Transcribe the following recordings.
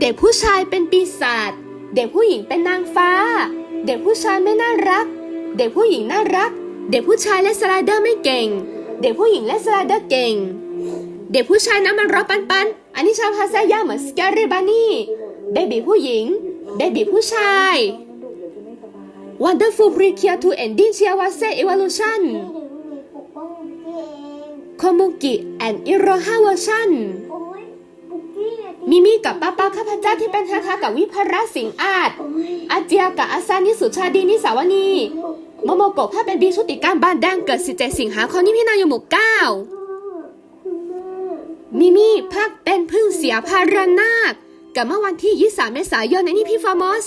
เด็กผู้ชายเป็นปีศาจ เด็กผู้หญิงเป็นนางฟ้า เด็กผู้ชายไม่น่ารัก เด็กผู้หญิงน่ารัก เด็กผู้ชายและสไลเดอร์ไม่เก่ง เด็กผู้หญิงและสไลเดอร์เก่ง เด็กผู้ชายน้ำมันร้อนปันปันๆอันนี้ชาวภาษายาเหมือนสแกรี่บานี่เบบีผู้หญิง เบบีผู้ชาย Wonderful Precure to Ending เชียร์วาเซ Evolution ถึงมีปกป้องปุกกี้เองโคมุกิ and Iroha Version โอ้ยปุกกี้อะ มิมิกับป้าป้าข้าพเจ้าที่เป็นทาทากับวิภรสิงอาจอาเจียกับอาซานิสุชาดีนิสาวนีโมโมโกะภาเป็นบีชุติการบ้านแดงเกิด17สิงหาคมนี้พี่นายหมู่เก้าม่มิมิภาคเป็นพึ่งเสียพารนาคกับเมื่อวันที่ 23 เมษายนในนี่พี่ฟอร์มอส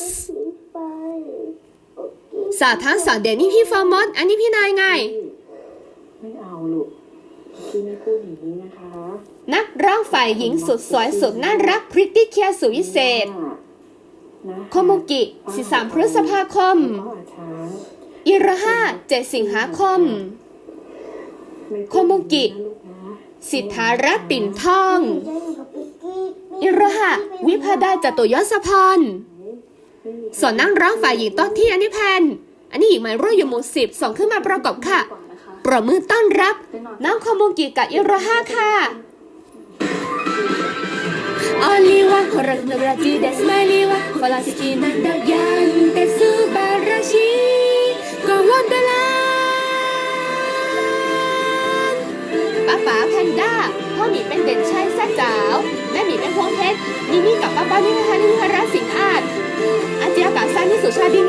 สาทั้งสองเดยวนี่พี่ฟอร์มอสอันนี้พี่นายไง พี่ไม่พูดอย่างนี้นะคะ นักร้องฝ่ายหญิงสุดสวยสุดน่ารักพริตตี้เคียสุดวิเศษนะโคโมกิ13พฤษภาคมพ่อช้างอิระห้า7สิงหาคมไม่โคโมกินะลูกนะสิทธารัตน์ปิ่นทองจะอยู่กับปุกกี้อิระหะวิพดาจตุยศพรไม่มีส่วนนั่งร้องฝ่ายหญิงต้นที่อันนี้แพนอันนี้หญิงหมายรุ่ยอยู่หมู่สิบส่งขึ้นมาประกอบค่ะ ปรบมือต้อนรับ น้องคอมงกิกับอิระฮาค่ะออลีวะรักนบราจีเดสมาลิวะฟลาซิจินันดายันเตซูบาราชิกอวันดลาป้าป๋าแพนด้าพ่อหมีเป็นเด่นชายแซ่สาวแม่หมีเป็นพงเพชรนินี่กับป้าป้านิฮานิฮาราสิงอาจอาเจียกาซานิสุชาดิน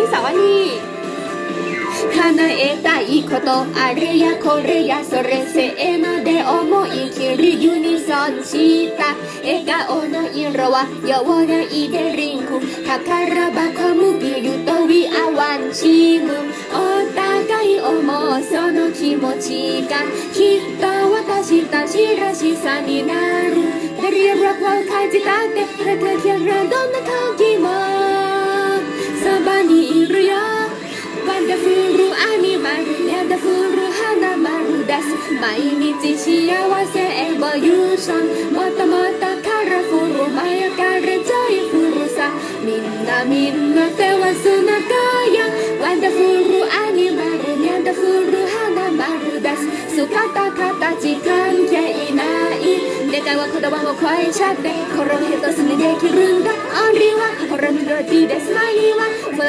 とあれやこれやそれせーので思い切りユニソンした笑顔の色は柔らいでリンク宝箱むぎると We are one team お互い思うその気持ちがきっと私たちらしさになるでリアルを感じたってプレゼントどんな時もそばにいるよ Wonderful アニマル Wonderful 花丸です毎日幸せエボリューションもっともっとカラフル前からジョイフルさみんなみんな手はつながや Wonderful アニマル Wonderful 花丸です姿形関係ない願いは言葉を超えちゃって心一つにできるんだ Only one ほらメロディーでスマイリーはほ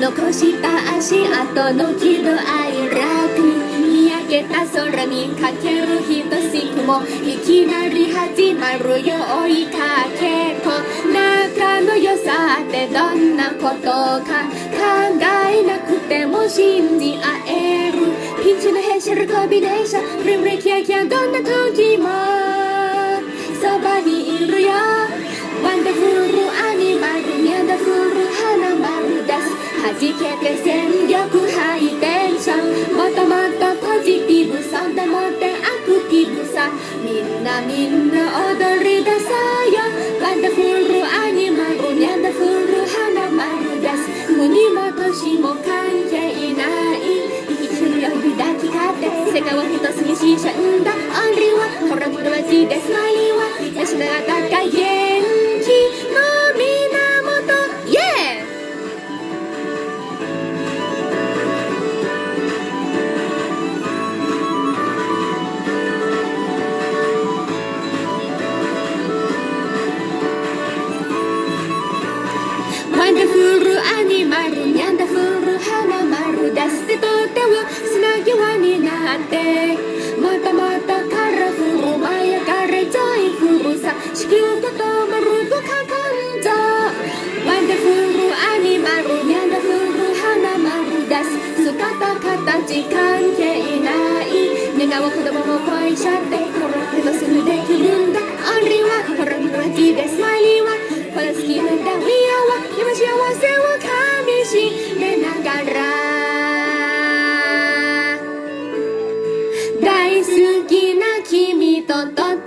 残した足跡の喜怒哀楽見上げた空にかけるひとしくもいきなり始まるよ追いかけっこ仲の良さってどんなことか考えなくても信じ合える。ピンチの変身るコンビネーションリムリキャキャどんな時もそばにいるよワンダフルアニマルニャンダフル花。です弾けて全力ハイテンションもっともっとポジティブそんでもってアクティブさ。みんなみんな踊り出そうよ。ワンダフルアニマルニャンダフル花丸です。国も年も関係ない。生きるより抱きかって世界を一つにしちゃうんだ。Only one ほらこの街でスマイリーは吉永高い砂際になってもっともっとカラフル舞い上がれジョイフルさ地球ととまるとかかんぞワンダフルアニマルニャンダフル花丸出す。姿形関係ない。願う子供も恋しちゃって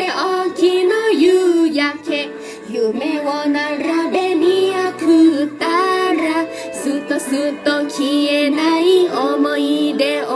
ととっておきの夕焼け夢を並べ見送ったらすとすと消えない思い出を